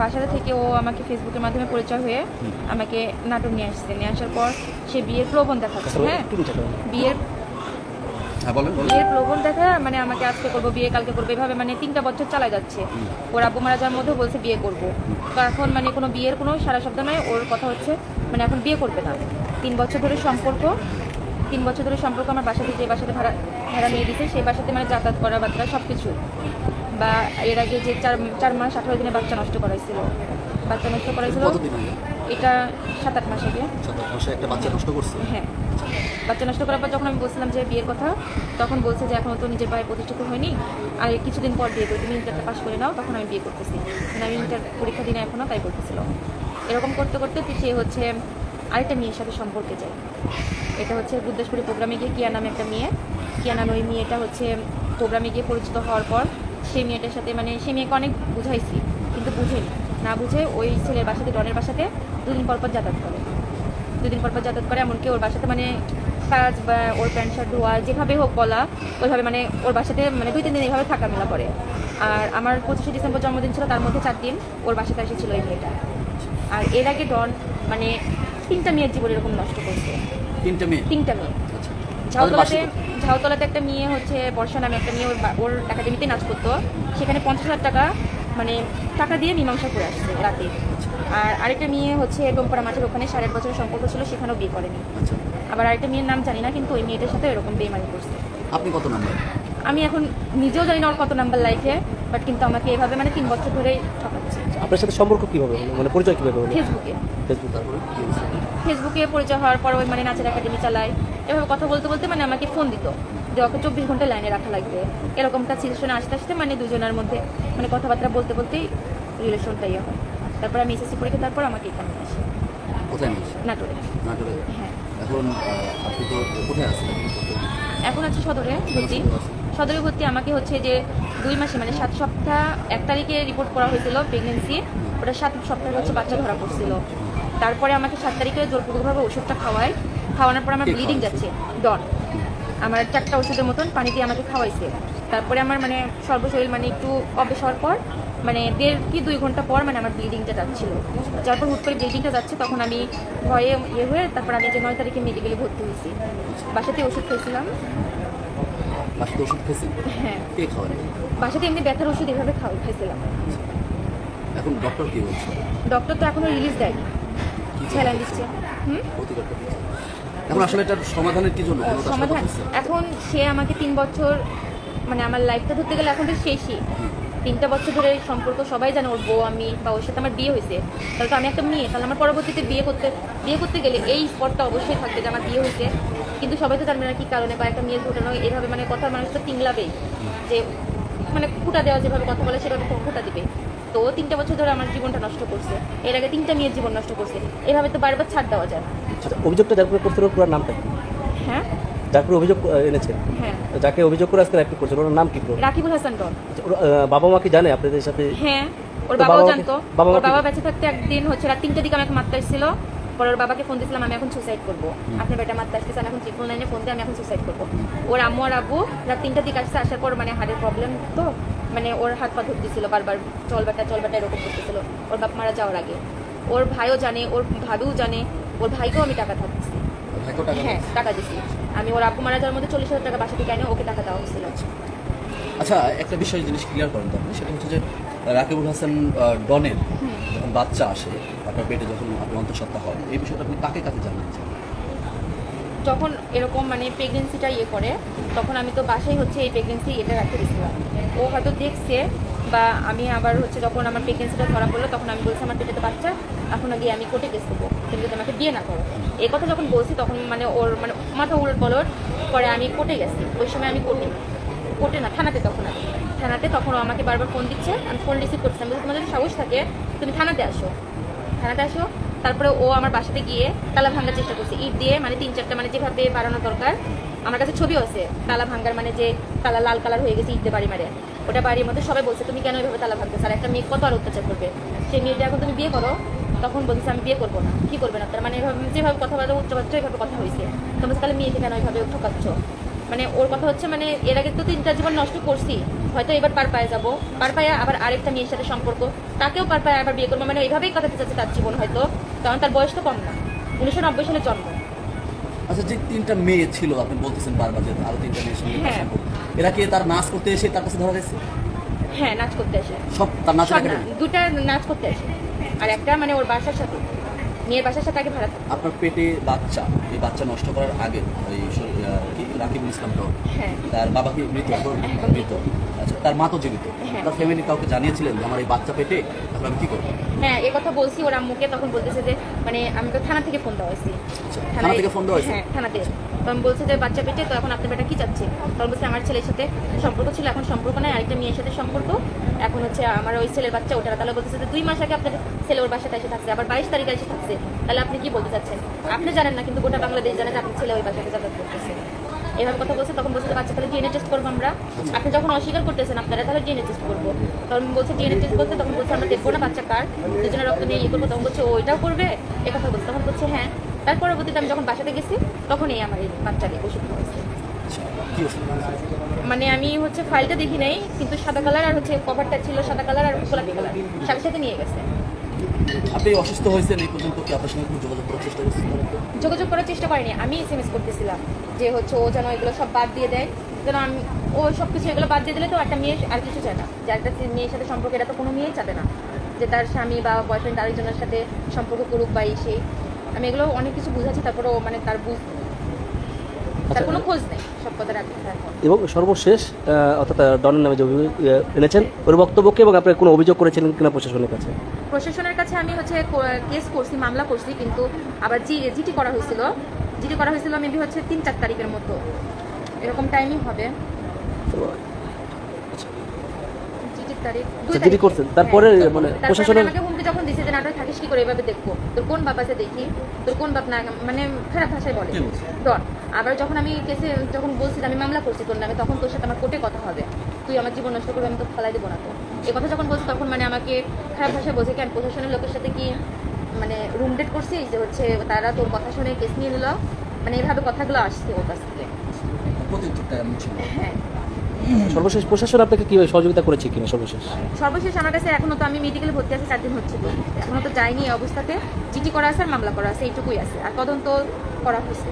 বাসাতে থেকে ও আমাকে ফেসবুকের মাধ্যমে পরিচয় হয়ে আমাকে নাটক নিয়ে আসছে। নিয়ে আসার পর সে বিয়ের প্রলোভন দেখাচ্ছে হ্যাঁ? বিয়ের হ্যাঁ বিয়ের প্রলোভন দেখা মানে আমাকে আজকে করব বিয়ে কালকে করব এভাবে মানে তিনটা বছর চালা যাচ্ছে। ওর আব্বু মারা যাওয়ার মধ্যে বলছে বিয়ে করব। তো এখন মানে কোনো বিয়ের কোনো সারা শব্দ নয় ওর কথা হচ্ছে মানে এখন বিয়ে করবে না। তিন বছর ধরে সম্পর্ক তিন বছর ধরে সম্পর্ক আমার বাসাতে যে বাসাতে ভাড়া ভাড়া নিয়ে দিছে সেই বাসাতে মানে যাতায়াত করা বাচ্চা সব কিছু বা এর আগে যে চার চার মাস আঠারো দিনে বাচ্চা নষ্ট করাইছিল। বাচ্চা নষ্ট করাইছিল এটা সাত আট মাস আগে। সাত আট মাসে একটা বাচ্চা নষ্ট করছে? হ্যাঁ। বাচ্চা নষ্ট করার পর যখন আমি বলছিলাম যে বিয়ের কথা তখন বলছে যে এখনও তো নিজের পায়ে প্রতিষ্ঠিত হয়নি। আর কিছুদিন পর বিয়ে করবে তুমি ইন্টারটা পাস করে নাও তখন আমি বিয়ে করতেছি। মানে আমি ইন্টার পরীক্ষা দিনে এখনও তাই করতেছিল। এরকম করতে করতে সে হচ্ছে আরেকটা মেয়ের সাথে সম্পর্কে যায়। এটা হচ্ছে বুদ্ধাসপুরি প্রোগ্রামে গিয়ে কিয়া নামে একটা মেয়ে। কিয়া নামে ওই মেয়েটা হচ্ছে প্রোগ্রামে গিয়ে পরিচিত হওয়ার পর সেই মেয়েটার সাথে মানে সেই মেয়েকে অনেক বুঝাইছি কিন্তু বুঝেনি না। বুঝে ওই ছেলের বাসাতে ডনের বাসাতে দুদিন পর পর যাতায়াত করে। দুদিন পর পর যাতায়াত করে এমনকি ওর বাসাতে মানে কাজ বা ওর প্যান্ট শার্ট ধোয়া যেভাবে হোক বলা ওইভাবে মানে ওর বাসাতে মানে দুই তিন দিন এইভাবে থাকা মেলা করে আর আমার পঁচিশে ডিসেম্বর জন্মদিন ছিল তার মধ্যে চার দিন ওর বাসাতে এসেছিল এই মেয়েটা। আর এর আগে ডন মানে তিনটা মেয়ের জীবন এরকম নষ্ট করছে। তিনটা মেয়ে? তিনটা মেয়ে। আচ্ছা। ঝাউতলাতে ঝাউতলাতে একটা মেয়ে হচ্ছে বর্ষা নামে একটা মেয়ে ওর একাডেমিতে নাচ করতো। সেখানে পঞ্চাশ হাজার টাকা মানে টাকা দিয়ে মীমাংসা করে আসছে রাতে। আর আরেকটা মেয়ে হচ্ছে ডোমপাড়া মাঠের ওখানে সাড়ে আট বছরের সম্পর্ক ছিল সেখানেও বিয়ে করেনি। আবার আরেকটা মেয়ের নাম জানি না কিন্তু ওই মেয়েটার সাথে এরকম বেমানি করছে। আপনি কত নাম্বার আমি এখন নিজেও জানি না ওর কত নাম্বার লাইফে বাট কিন্তু আমাকে এভাবে মানে তিন বছর ধরেই ঠকাচ্ছে। আপনার সাথে সম্পর্ক কীভাবে হলো? মানে পরিচয় কীভাবে হলো? ফেসবুকে। ফেসবুক তারপরে কি হয়েছে? ফেসবুকে পরিচয় হওয়ার পর ওই মানে নাচের একাডেমি চালায়। এভাবে কথা বলতে বলতে মানে আমাকে ফোন দিত যে ওকে চব্বিশ ঘণ্টা লাইনে রাখা লাগবে। এরকমটা সিচুয়েশনে আসতে আসতে মানে দুজনের মধ্যে মানে কথাবার্তা বলতে বলতেই রিলেশনটা ইয়ে হয়। তারপর আমি এসএসসি পরীক্ষা তারপর আমাকে এখানে নিয়ে আসি। কোথায় নাটোরে। নাটোরে? হ্যাঁ। এখন আহ, আপনি তো কোথায় আছেন? এখন আছে সদরে ভর্তি সদরে ভর্তি আমাকে হচ্ছে যে দুই মাসে মানে সাত সপ্তাহ এক তারিখে রিপোর্ট করা হয়েছিল প্রেগনেন্সি ওটা সাত সপ্তাহ হচ্ছে বাচ্চা ধরা পড়ছিল। তারপরে আমাকে সাত তারিখে জোরপূর্বকভাবে ওষুধটা খাওয়ায়। খাওয়ানোর পর আমার ব্লিডিং যাচ্ছে ডন। আমার চারটা ওষুধের মতন পানি দিয়ে আমাকে খাওয়াইছে। তারপরে আমার মানে সর্বশরীর মানে একটু অবেশ হওয়ার পর মানে দেড় কি দুই ঘণ্টা পর মানে আমার ব্লিডিংটা যাচ্ছিল। যার পর হুট করে ব্লিডিংটা যাচ্ছে তখন আমি ভয়ে ইয়ে হয়ে তারপর আমি যে নয় তারিখে মেডিকেলে ভর্তি হয়েছি। বাসাতে ওষুধ খেয়েছিলাম। বাসাতে ওষুধ খেয়েছেন? হ্যাঁ। কে খাওয়ান বাসাতে এমনি ব্যথার ওষুধ এভাবে খাওয়া খাইছিলাম। এখন ডক্টর কি বলছে ডক্টর তো এখনও রিলিজ দেয়নি। স্যালাইন দিচ্ছে। হুম? এখন আসলে এটার সমাধানের কি জন্য? সমাধান। এখন সে আমাকে তিন বছর মানে আমার লাইফটা ধরতে গেলে এখন তো শেষই। তিনটা বছর ধরে সম্পর্ক সবাই জানে ওর বউ আমি বা ওর সাথে আমার বিয়ে হয়েছে। তাহলে তো আমি একটা মেয়ে তাহলে আমার পরবর্তীতে বিয়ে করতে বিয়ে করতে গেলে এই স্পটটা অবশ্যই থাকবে যে আমার বিয়ে হয়েছে। কিন্তু সবাই তো জানবে না কি কারণে বা একটা মেয়ের ঘটনা এইভাবে মানে কথা মানুষ তো তিংলাবেই। যে মানে ফুটা দেওয়া যেভাবে কথা বলে সেভাবে ফুটা দিবে। তো ও তিনটা বছর ধরে আমার জীবনটা নষ্ট করছে। এর আগে তিনটা মেয়ের জীবন নষ্ট করছে। এভাবে তো বারবার ছাড় দেওয়া যায়। আচ্ছা অভিযোগটা যার করে করছিল পুরো নামটা হ্যাঁ? যার অভিযোগ এনেছেন হ্যাঁ। যাকে অভিযোগ করে আজকে অ্যাক্টিভ করছেন ওর নাম কি রাকিবুল হাসান ডন আচ্ছা, বাবা মা কি জানে আপনাদের সাথে? হ্যাঁ ওর বাবাও বাবা জানতো। বাবা ওর বাবা বেঁচে থাকতে একদিন হচ্ছে রাত তিনটে দিকে আমাকে মারতে এসেছিল পরে ওর বাবাকে ফোন দিয়েছিলাম আমি এখন সুসাইড করব। আপনার বেটা মারতে আসতেছে আমি এখন ট্রিপল নাইনে ফোন দিয়ে আমি এখন সুসাইড করব। ওর আম্মু আর আব্বু রাত তিনটার দিকে আসছে আসার পর মানে হাড়ের প্রবলেম তো মানে ওর হাত পা ধরতেছিল বারবার চল বেটা চল বেটা এরকম করতেছিল। ওর বাপ মারা যাওয়ার আগে। ওর ভাইও জানে ওর ভাবিও জানে ওর ভাইকেও আমি টাকা থাকতেছি হ্যাঁ টাকা দিছি। আমি ওর আব্বু মারা যাওয়ার মধ্যে চল্লিশ হাজার টাকা বাসা থেকে এনে ওকে টাকা দেওয়া হয়েছিল আচ্ছা একটা বিষয় জিনিস ক্লিয়ার করেন তো আপনি সেটা হচ্ছে যে রাকিবুল হাসান ডনের যখন বাচ্চা আসে আপনার পেটে যখন অন্তঃসত্ত্বা হয় এই বিষয়টা আপনি কাকে যখন এরকম মানে প্রেগনেন্সিটা ইয়ে করে তখন আমি তো বাসায় হচ্ছে এই প্রেগনেন্সি এটা রাখতে দিয়েছিলাম। ও হয়তো দেখছে বা আমি আবার হচ্ছে যখন আমার প্রেগনেন্সিটা ধরা পড়ল তখন আমি বলছি আমার পেটে তো বাচ্চা এখন গিয়ে আমি কোর্টে কেস দেবো তুমি যদি আমাকে বিয়ে না করো। এই কথা যখন বলছি তখন মানে ওর মানে মাথা উলট পলট পরে আমি কোর্টে গেছি। ওই সময় আমি কোর্টে কোর্টে না থানাতে তখন আমি। থানাতে তখন আমাকে বারবার ফোন দিচ্ছে আমি ফোন রিসিভ করছি আমি বলছি, তোমার যদি সাহস থাকে তুমি থানাতে আসো। থানাতে আসো, তারপরে ও আমার বাসাতে গিয়ে তালা ভাঙার চেষ্টা করছে। ইট দিয়ে মানে তিন চারটা মানে যেভাবে বাড়ানো দরকার, আমার কাছে ছবিও আছে, তালা ভাঙার মানে যে তালা লাল কালার হয়ে গেছে, ইট দিয়ে বাড়ি মারে। ওটা বাড়ির মধ্যে সবাই বলছে, তুমি কেন এভাবে তালা ভাঙতে আর একটা মেয়ে কত আর অত্যাচার করবে? সেই মেয়েটা এখন তুমি বিয়ে করো, তখন বলছে আমি বিয়ে করব না। কি করবে না? তার মানে এভাবে যেভাবে কথা বলে উচ্চ বাচ্চা এভাবে কথা হয়েছে তোমরা তাহলে মেয়েকে কেন এভাবে ঠকাচ্ছ? মানে ওর কথা হচ্ছে মানে এর আগে তো তিনটা জীবন নষ্ট করছি। হয়তো এবার পার পায়ে যাব। পার পায়ে আবার আরেকটা মেয়ের সাথে সম্পর্ক। তাকেও পার পায়ে আবার বিয়ে করব। মানে এইভাবেই কাটাতে চাচ্ছে তার জীবন হয়তো। কারণ তার বয়স তো কম না। উনিশশো নব্বই সালে জন্ম। আচ্ছা যে তিনটা মেয়ে ছিল আপনি বলতেছেন বারবার যে আরও তিনটা মেয়ের সঙ্গে হ্যাঁ। এরা কি তার নাচ করতে এসে তার কাছে ধরা গেছে হ্যাঁ নাচ করতে আসে সব তার নাচ দুটা নাচ করতে আসে আর একটা মানে ওর বাসার সাথে। মেয়ের বাসার সাথে আগে ভাড়া থাকে আপনার পেটে বাচ্চা এই বাচ্চা নষ্ট করার আগে ওই কি? রাকিবুল ইসলাম তো? হ্যাঁ। তার বাবা কি মৃত। মৃত। আচ্ছা তার মা তো জীবিত। হ্যাঁ। তার ফ্যামিলি কাউকে জানিয়েছিলেন যে আমার এই বাচ্চা পেটে এখন আমি কি করব? হ্যাঁ এ কথা বলছি ওর আম্মুকে তখন বলতেছে যে মানে আমি তো থানা থেকে ফোন দেওয়া হয়েছি। আচ্ছা, থানা থেকে ফোন দেওয়া হয়েছে? হ্যাঁ থানাতে। তখন বলছে যে, বাচ্চা পেটে, তো এখন আপনার বেটা কি চাচ্ছে? তখন বলছে, আমার ছেলের সাথে সম্পর্ক ছিল, এখন সম্পর্ক নাই, আরেকটা মেয়ের সাথে সম্পর্ক। এখন হচ্ছে আমার ওই ছেলের বাচ্চা, ওটা তাহলে বলতেছে যে, দুই মাস আগে আপনার ছেলে ওর বাসাতে এসে থাকছে, আবার বাইশ তারিখে এসে থাকছে। তাহলে আপনি কি বলতে চাচ্ছেন? আপনি জানেন না, কিন্তু গোটা বাংলাদেশ জানে যে, আপনার ছেলে ওই বাসাতে যাতায়াত করতেছে। এভাবে কথা বলছে, তখন বলছে বাচ্চা, তাহলে ডিএনএ টেস্ট করব আমরা। আপনি যখন অস্বীকার করতেছেন আপনারা, তাহলে ডিএনএ টেস্ট করব। তখন বলছে ডিএনএ টেস্ট করতে তখন বলছে, আমরা দেখব না বাচ্চা কার, দুজনের রক্ত নিয়ে ইয়ে করব। তখন বলছে ওইটাও করবে, এ কথা বলছে। তখন বলছে হ্যাঁ। তার পরবর্তীতে আমি যখন বাসাতে গেছি তখনই আমার এই বাচ্চাকে ওষুধ হয়েছে? মানে আমি হচ্ছে ফাইলটা দেখি নাই কিন্তু সাদা কালার আর হচ্ছে কভারটা ছিল সাদা কালার আর গোলাপি কালার সাথে সাথে নিয়ে গেছে। আপনি অসুস্থ হয়েছেন এই পর্যন্ত কি আপনার সঙ্গে যোগাযোগ করার চেষ্টা করছেন? যোগাযোগ করার চেষ্টা করিনি আমি এসএমএস করতেছিলাম যে হচ্ছে ও যেন এগুলো সব বাদ দিয়ে দেয়। যেন আমি ও সব কিছু এগুলো বাদ দিয়ে দিলে তো একটা মেয়ে আর কিছু চায় না। যে একটা মেয়ের সাথে সম্পর্ক এটা তো কোনো মেয়েই চাবে না। যে তার স্বামী বা বয়ফ্রেন্ড আরেকজনের সাথে সম্পর্ক করুক বা এই সেই। আমি এগুলো অনেক কিছু বুঝাচ্ছি তারপরেও মানে তার বুঝ তার আচ্ছা। কোনো খোঁজ নেই সব কথা রাখতে এবং সর্বশেষ অর্থাৎ ডনের নামে যে অভিযোগ এনেছেন ওর বক্তব্যকে এবং আপনি কোনো অভিযোগ করেছিলেন কিনা প্রশাসনের কাছে? প্রশাসনের কাছে আমি হচ্ছে কেস করছি মামলা করছি কিন্তু আবার জি জিটি করা হয়েছিল। জিটি করা হয়েছিল মেবি হচ্ছে তিন চার তারিখের মতো। এরকম টাইমিং হবে। তারিখ আচ্ছা, করছেন। তারপরে হ্যাঁ, মানে প্রশাসনের- আমাকে হুমকি যখন দিছে যে নাটক থাকিস কি করে? এভাবে দেখব। তোর কোন বাবাকে দেখি? তোর কোন বাপ না মানে খারাপ ভাষায় বলে। কে আবার যখন আমি কেসে যখন বলছি আমি মামলা করছি তোর নামে তখন তোর সাথে আমার কোর্টে কথা হবে। তুই আমার জীবন নষ্ট করবি আমি তো ফেলাই দেবো না তো। এ কথা যখন বলছি তখন মানে আমাকে খারাপ ভাষায় বলছে কি আমি প্রশাসনের লোকের সাথে কি মানে রুম ডেট করছি যে হচ্ছে তারা তোর কথা শুনে কেস নিয়ে নিল? মানে এভাবে কথাগুলো আসছে ওর কাছ থেকে। হ্যাঁ। সর্বশেষ প্রশাসন আপনাকে কীভাবে সহযোগিতা করেছে কিনা সর্বশেষ? সর্বশেষ আমার কাছে এখনও তো আমি মেডিকেল ভর্তি আছি, চার দিন হচ্ছে তো। এখনও তো যাইনি এই অবস্থাতে। চিঠি করা আছে আর মামলা করা আছে, এইটুকুই আছে। আর তদন্ত করা হয়েছে।